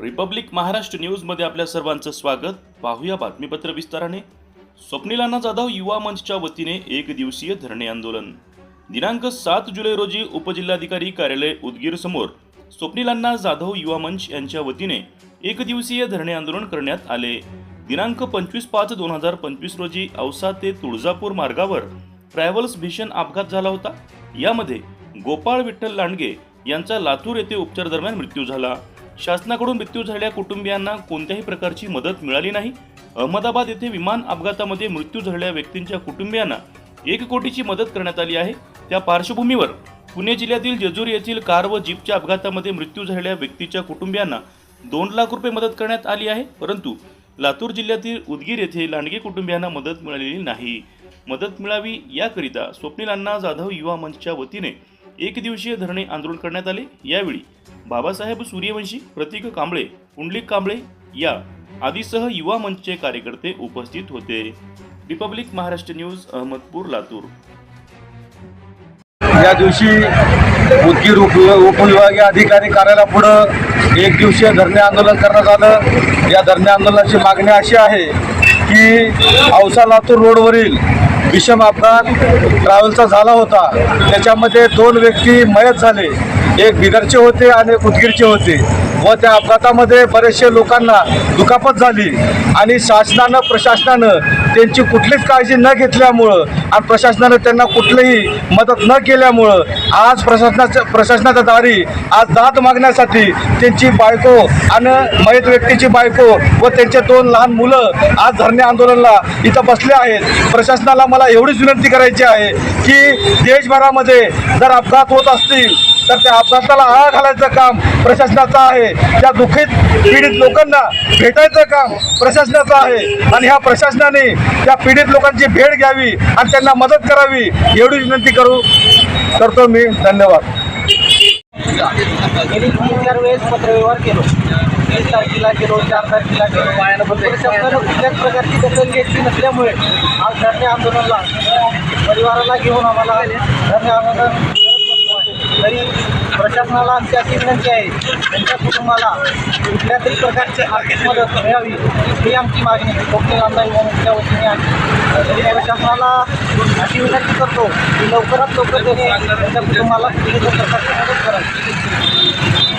Republic Maharashtra न्यूजमध्ये आपल्या सर्वांचं स्वागत. पाहूया बातमीपत्र विस्ताराने. स्वप्निलाना जाधव युवा मंचच्या वतीने एक दिवसीय धरणे आंदोलन. दिनांक सात जुलै रोजी उपजिल्हाधिकारी कार्यालय उदगीर समोर स्वप्निलांना जाधव युवा मंच यांच्या वतीने एक दिवसीय धरणे आंदोलन करण्यात आले. दिनांक पंचवीस पाच दोन हजार पंचवीस रोजी औसा ते तुळजापूर मार्गावर ट्रॅव्हल्स भीषण अपघात झाला होता. यामध्ये गोपाळ विठ्ठल लांडगे यांचा लातूर येथे उपचार दरम्यान मृत्यू झाला. शासनाकडून मृत्यू झालेल्या कुटुंबियांना कोणत्याही प्रकारची मदत मिळाली नाही. अहमदाबाद येथे विमान अपघातामध्ये मृत्यू झालेल्या व्यक्तींच्या कुटुंबियांना एक कोटीची मदत करण्यात आली आहे. त्या पार्श्वभूमीवर पुणे जिल्ह्यातील जेजुरी येथील कार व जीपच्या अपघातामध्ये मृत्यू झालेल्या व्यक्तीच्या कुटुंबियांना दोन लाख रुपये मदत करण्यात आली आहे. परंतु लातूर जिल्ह्यातील उदगीर येथे लांडगे कुटुंबियांना मदत मिळालेली नाही. मदत मिळावी याकरिता स्वप्नील अण्णा जाधव युवा मंचच्या वतीने एक दिवसीय धरणे आंदोलन करण्यात आले. यावेळी बाबासाहेब सूर्यवंशी प्रतीक कांबळे पुंडलिक कांबळे या आदीसह युवा मंचचे कार्यकर्ते उपस्थित होते. Republic Maharashtra news Ahmedpur Latur. या दिवशी उदगीर उप उपविभागीय अधिकारी कार्यालयापुढं एक दिवसीय धरणे आंदोलन करण्यात आलं. या धरणे आंदोलनाची मागणी अशी आहे की औसा लातूर रोडवरील विषम अपघात ट्रॅव्हलचा झाला होता. त्याच्यामध्ये दोन व्यक्ती मयत झाले. एक बिदरचे होते आणि एक उदगीरचे होते. व त्या अपघातामध्ये बरेचसे लोकांना दुखापत झाली. आणि शासनानं प्रशासनानं त्यांची कुठलीच काळजी न घेतल्यामुळं आणि प्रशासनानं त्यांना कुठलीही मदत न केल्यामुळं आज प्रशासनाच्या प्रशासनाच्या दारी आज दाद मागण्यासाठी त्यांची बायको आणि मयत व्यक्तीची बायको व त्यांचे दोन लहान मुलं आज धरणे आंदोलनाला इथं बसले आहेत. प्रशासनाला मला एवढीच विनंती करायची आहे की देशभरामध्ये जर अपघात होत असतील तर त्या अपघाताला आळा घालायचं काम प्रशासनाचं आहे. त्या दुःखित पीडित लोकांना भेटायचं काम प्रशासनाचं आहे. आणि ह्या प्रशासनाने त्या पीडित लोकांची भेट घ्यावी आणि त्यांना मदत करावी एवढी विनंती करू करतो मी. धन्यवाद. गेली तीन चार वेळेस पत्रव्यवहार केलो तीन तारखेला गेलो चार तारखेला गेलो प्रशासनानं कुठल्याच प्रकारची दखल घेतली नसल्यामुळे आज धरणे आंदोलनाला परिवाराला घेऊन आम्हाला धरणे आंदोलन तरी प्रशासनाला आमची अशी विनंती आहे त्यांच्या कुटुंबाला कुठल्या तरी प्रकारची आर्थिक मदत मिळावी ही आमची मागणी कोकणी आमदार युवकांच्या वतीने आहे प्रशासनाला अशी विनंती करतो की लवकरात लवकर त्यांनी त्यांच्या कुटुंबाला कुठल्याही प्रकारची मदत करावी.